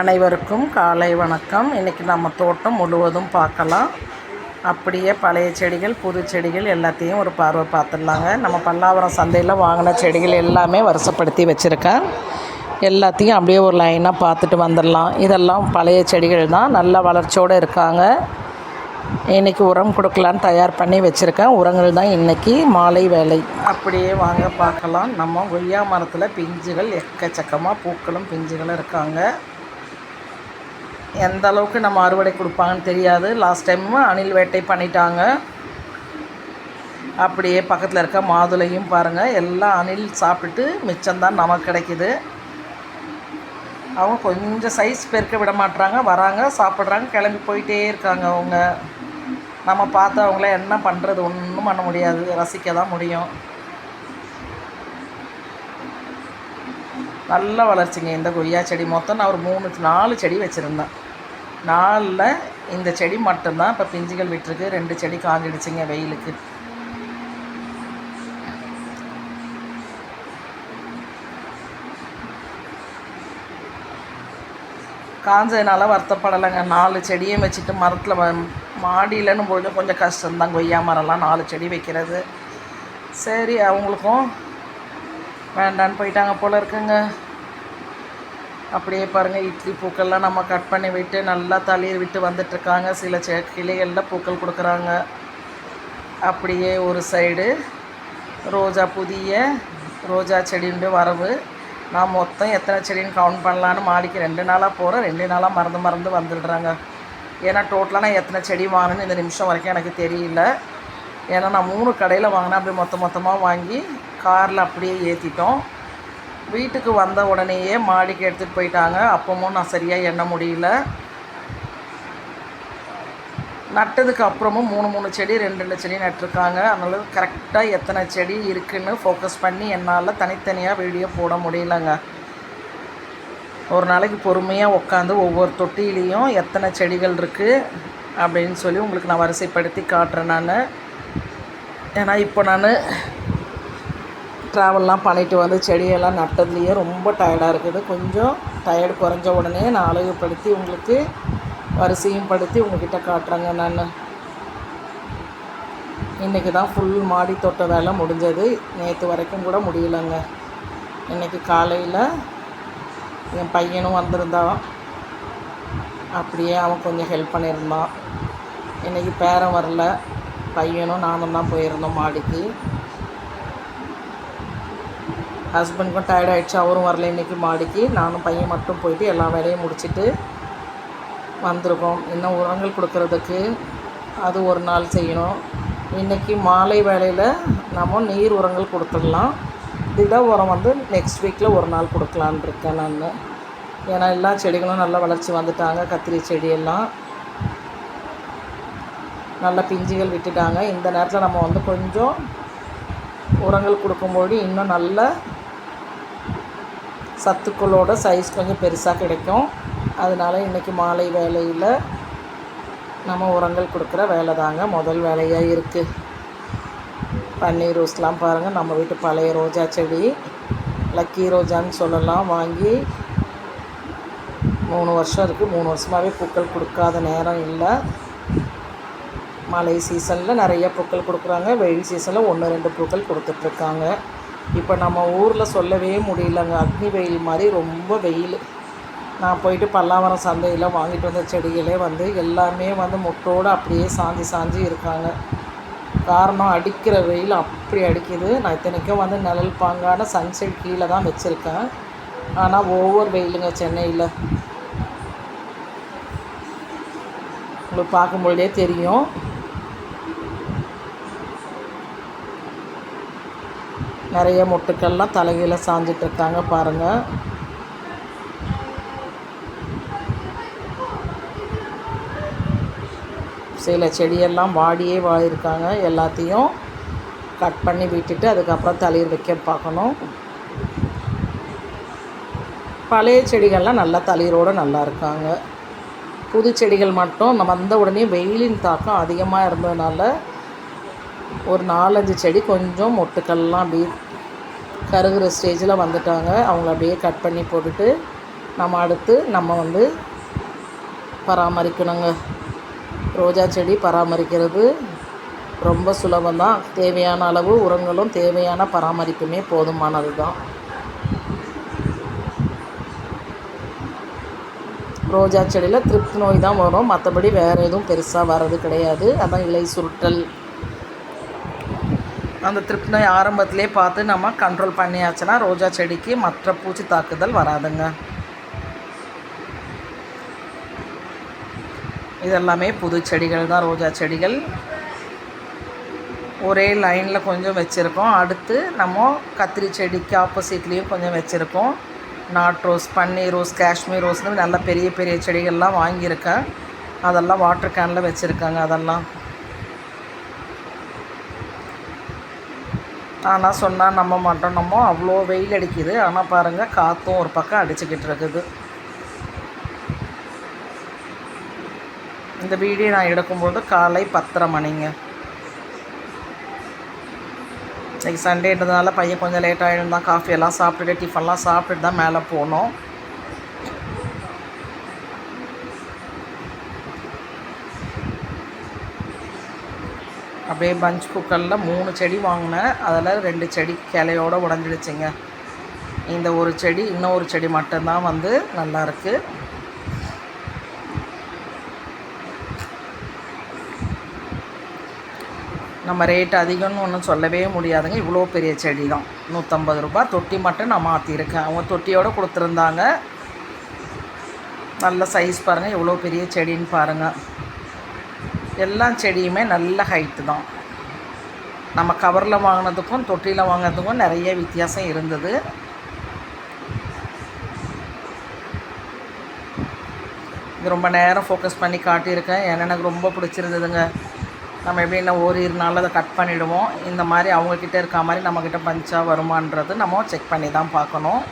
அனைவருக்கும் காலை வணக்கம். இன்றைக்கி நம்ம தோட்டம் முழுவதும் பார்க்கலாம். அப்படியே பழைய செடிகள் புது செடிகள் எல்லாத்தையும் ஒரு பார்வை பார்த்துடலாங்க. நம்ம பல்லாவரம் சந்தையில் வாங்கின செடிகள் எல்லாமே வருஷப்படுத்தி வச்சுருக்கேன். எல்லாத்தையும் அப்படியே ஒரு லைனாக பார்த்துட்டு வந்துடலாம். இதெல்லாம் பழைய செடிகள் தான். நல்ல வளர்ச்சியோடு இருக்காங்க. இன்றைக்கி உரம் கொடுக்கலான்னு தயார் பண்ணி வச்சுருக்கேன். உரங்கள் தான் இன்றைக்கி மாலை வேலை. அப்படியே வாங்க பார்க்கலாம். நம்ம கொய்யா மரத்தில் பிஞ்சுகள் எக்கச்சக்கமாக பூக்களும் பிஞ்சுகளும் இருக்காங்க. எந்த அளவுக்கு நம்ம அறுவடை கொடுப்பாங்கன்னு தெரியாது. லாஸ்ட் டைம் அணில் வேட்டை பண்ணிட்டாங்க. அப்படியே பக்கத்தில் இருக்க மாதுளையும் பாருங்கள் எல்லாம் அணில் சாப்பிட்டுட்டு மிச்சம்தான் நமக்கு கிடைக்குது. அவங்க கொஞ்சம் சைஸ் பெருக்க விட மாட்றாங்க. வராங்க சாப்பிட்றாங்க கிளம்பி போயிட்டே இருக்காங்க அவங்க. நம்ம பார்த்து அவங்கள என்ன பண்ணுறது ஒன்றும் பண்ண முடியாது. ரசிக்க தான் முடியும். நல்ல வளர்ச்சிங்க இந்த கொய்யா செடி. மொத்தம் நான் ஒரு மூணு நாலு செடி வச்சுருந்தேன். நாளில் இந்த செடி மட்டும்தான் இப்போ பிஞ்சுகள் விட்டுருக்கு. ரெண்டு செடி காஞ்சிடுச்சுங்க வெயிலுக்கு. காஞ்சதுனால வருத்தப்படலைங்க. நாலு செடியும் வச்சுட்டு மரத்தில் வ- மாடியிலன்னு பொழுது கொஞ்சம் கஷ்டம்தான். கொய்யா மரம்லாம் நாலு செடி வைக்கிறது. சரி அவங்களுக்கும் வேண்டான்னு போயிட்டாங்க போல இருக்குங்க. அப்படியே பாருங்கள் இட்லி பூக்கள்லாம் நம்ம கட் பண்ணி விட்டு நல்லா தளிர் விட்டு வந்துட்டுருக்காங்க. சில செ கிளைகளில் பூக்கள் கொடுக்குறாங்க. அப்படியே ஒரு சைடு ரோஜா புதிய ரோஜா செடியுண்டு வரவு. நான் மொத்தம் எத்தனை செடின்னு கவுண்ட் பண்ணலான்னு மாடிக்கு ரெண்டு நாளாக போகிறேன் ரெண்டு நாளாக மறந்து மறந்து வந்துடுறாங்க. ஏன்னா டோட்டலாக நான் எத்தனை செடி வாங்கினேன்னு இந்த நிமிஷம் வரைக்கும் எனக்கு தெரியல. ஏன்னா நான் மூணு கடையில் வாங்கினேன் அப்படியே மொத்த மொத்தமாக வாங்கி காரில் அப்படியே ஏற்றிட்டோம் வீட்டுக்கு வந்த உடனேயே மாடிக்கு எடுத்துகிட்டு போயிட்டாங்க. அப்பவும் நான் சரியாக எண்ண முடியல. நட்டதுக்கு அப்புறமும் மூணு மூணு செடி ரெண்டு ரெண்டு செடி நட்டிருக்காங்க. அதனால கரெக்டாக எத்தனை செடி இருக்குன்னு ஃபோக்கஸ் பண்ணி என்னால் தனித்தனியாக வீடியோ போட முடியலங்க. ஒரு நாளைக்கு பொறுமையாக உட்காந்து ஒவ்வொரு தொட்டிலையும் எத்தனை செடிகள் இருக்குது அப்படின்னு சொல்லி உங்களுக்கு நான் வரிசைப்படுத்தி காட்டுறேன் நான். ஏன்னா இப்போ நான் ட்ராவல்லாம் பண்ணிட்டு வந்து செடியெல்லாம் நட்டதுலேயே ரொம்ப டயர்டாக இருக்குது. கொஞ்சம் டயர்டு குறைஞ்ச உடனே நான் அழகுப்படுத்தி உங்களுக்கு வரிசையும் படுத்தி உங்ககிட்ட காட்டுறேங்க நான். இன்றைக்கி தான் ஃபுல் மாடி தோட்ட வேலை முடிஞ்சது. நேற்று வரைக்கும் கூட முடியலைங்க. இன்றைக்கி காலையில் என் பையனும் வந்திருந்தான். அப்படியே அவன் கொஞ்சம் ஹெல்ப் பண்ணியிருந்தான். இன்றைக்கி பேரன் வரல. பையனும் நானும் தான் போயிருந்தோம் மாடிக்கு. ஹஸ்பண்டுக்கும் டயர்ட் ஆகிடுச்சு அவரும் வரல இன்றைக்கி மாடிக்கு. நானும் பையன் மட்டும் போயிட்டு எல்லா வேலையும் முடிச்சுட்டு வந்திருக்கோம். இன்னும் உரங்கள் கொடுக்கறதுக்கு அது ஒரு நாள் செய்யணும். இன்றைக்கி மாலை வேலையில் நம்ம நீர் உரங்கள் கொடுத்துடலாம். திட உரம் வந்து நெக்ஸ்ட் வீக்கில் ஒரு நாள் கொடுக்கலான்னு இருக்கேன் நான். ஏன்னா எல்லா செடிகளும் நல்லா வளர்ச்சி வந்துட்டாங்க கத்திரி செடியெல்லாம் நல்ல பிஞ்சுகள் விட்டுட்டாங்க. இந்த நேரத்தில் நம்ம வந்து கொஞ்சம் உரங்கள் கொடுக்கும்போது இன்னும் நல்ல சத்துக்களோட சைஸ் கொஞ்சம் பெருசாக கிடைக்கும். அதனால இன்றைக்கி மாலை வேலையில் நம்ம உரங்கள் கொடுக்குற வேலை தாங்க. முதல் வேலையாக இருக்குது பன்னீர் ரோஸ்லாம் பாருங்கள் நம்ம வீட்டு பழைய ரோஜா செடி லக்கி ரோஜான்னு சொல்லலாம். வாங்கி மூணு வருஷம் இருக்குது மூணு வருஷமாகவே பூக்கள் கொடுக்காத நேரம் இல்லை. மழை சீசனில் நிறைய பூக்கள் கொடுக்குறாங்க. வெயில் சீசனில் ஒன்று ரெண்டு பூக்கள் கொடுத்துட்ருக்காங்க இப்போ நம்ம ஊரில் சொல்லவே முடியலங்க. அக்னி வெயில் மாதிரி ரொம்ப வெயில். நான் போயிட்டு பல்லாவரம் சந்தையில் வாங்கிட்டு வந்த செடிகளே வந்து எல்லாமே வந்து முட்டோடு அப்படியே சாஞ்சி சாஞ்சி இருக்காங்க. காரணம் அடிக்கிற வெயில் அப்படி அடிக்குது. நான் இத்தனைக்கும் வந்து நிழல் பாங்கான சன்செட் கீழே தான் வச்சுருக்கேன். ஆனால் ஓவர் வெயிலுங்க சென்னையில். உங்களுக்கு பார்க்கும்பொழுதே தெரியும். நிறைய மொட்டுக்கள்லாம் தலைகீழ சாஞ்சிட்டு இருக்காங்க பாருங்கள் சில செடியெல்லாம் வாடியே வாடியிருக்காங்க எல்லாத்தையும் கட் பண்ணி விட்டுட்டு அதுக்கப்புறம் தளிர் வைக்க பார்க்கணும். பழைய செடிகள்லாம் நல்லா தளிரோடு நல்லா இருக்காங்க. புது செடிகள் மட்டும் நம்ம வந்த உடனே வெயிலின் தாக்கம் அதிகமாக இருந்ததுனால ஒரு நாலஞ்சு செடி கொஞ்சம் மொட்டுக்கள்லாம் அப்படியே கருகிற ஸ்டேஜில் வந்துட்டாங்க. அவங்கள அப்படியே கட் பண்ணி போட்டுட்டு நம்ம அடுத்து நம்ம வந்து பராமரிக்கணுங்க. ரோஜா செடி பராமரிக்கிறது ரொம்ப சுலபம்தான் தேவையான அளவு உரங்களும் தேவையான பராமரிப்புமே போதுமானது தான் ரோஜா செடியில் திருப்தி நோய் தான் வரும். மற்றபடி வேறு எதுவும் பெருசாக வர்றது கிடையாது. அதான் இலை சுருட்டல். அந்த திருப்தி நோய் ஆரம்பத்திலே பார்த்து நம்ம கண்ட்ரோல் பண்ணியாச்சுன்னா ரோஜா செடிக்கு மற்ற பூச்சி தாக்குதல் வராதுங்க. இதெல்லாமே புது செடிகள் தான் ரோஜா செடிகள். ஒரே லைனில் கொஞ்சம் வச்சுருக்கோம். அடுத்து நம்ம கத்திரி செடிக்கு ஆப்போசிட்லேயும் கொஞ்சம் வச்சுருக்கோம். நாட் ரோஸ் பன்னீர் ரோஸ் காஷ்மீர் ரோஸ்னு நல்ல பெரிய பெரிய செடிகள்லாம் வாங்கியிருக்கேன். அதெல்லாம் வாட்டர் கேனில் வச்சுருக்காங்க அதெல்லாம். ஆனால் சொன்னால் நம்ப மாட்டோம். நம்ம அவ்வளோ வெயில் அடிக்குது. ஆனால் பாருங்கள் காற்றும் ஒரு பக்கம் அடிச்சுக்கிட்டு இருக்குது. இந்த வீடியோ நான் எடுக்கும்போது காலை பத்தரை மணிங்க. இன்றைக்கி சண்டேன்றதுனால பையன் கொஞ்சம் லேட் ஆகிடும் தான் காஃபியெல்லாம் சாப்பிட்டுட்டு டிஃபன்லாம் சாப்பிட்டுட்டு தான் மேலே போனோம். அப்படியே பஞ்ச் குக்கரில் மூணு செடி வாங்கினேன். அதில் ரெண்டு செடி கிளையோடு உடஞ்சிடுச்சிங்க. இந்த ஒரு செடி இன்னொரு செடி மட்டும்தான் வந்து நல்லா இருக்குது நம்ம ரேட் அதிகம்னு ஒன்றும் சொல்லவே முடியாதுங்க. இவ்வளோ பெரிய செடி தான். நூற்றம்பது ரூபாய். தொட்டி மட்டும் நான் மாற்றிருக்கேன் அவங்க தொட்டியோடு கொடுத்துருந்தாங்க. நல்ல சைஸ் பாருங்கள் எவ்வளோ பெரிய செடின்னு பாருங்கள் எல்லா செடியுமே நல்ல ஹைட்டு தான். நம்ம கவரில் வாங்கினதுக்கும் தொட்டியில் வாங்கினதுக்கும் நிறைய வித்தியாசம் இருந்தது. இது ரொம்ப நேரம் ஃபோக்கஸ் பண்ணி காட்டியிருக்கேன். ஏன்னா எனக்கு ரொம்ப பிடிச்சிருந்ததுங்க. நம்ம எப்படின்னா ஓரிரு நாளில் அதை கட் பண்ணிவிடுவோம் இந்த மாதிரி அவங்கக்கிட்ட இருக்க மாதிரி நம்மக்கிட்ட பஞ்சாக வருமானது நம்ம செக் பண்ணி தான் பார்க்கணும்.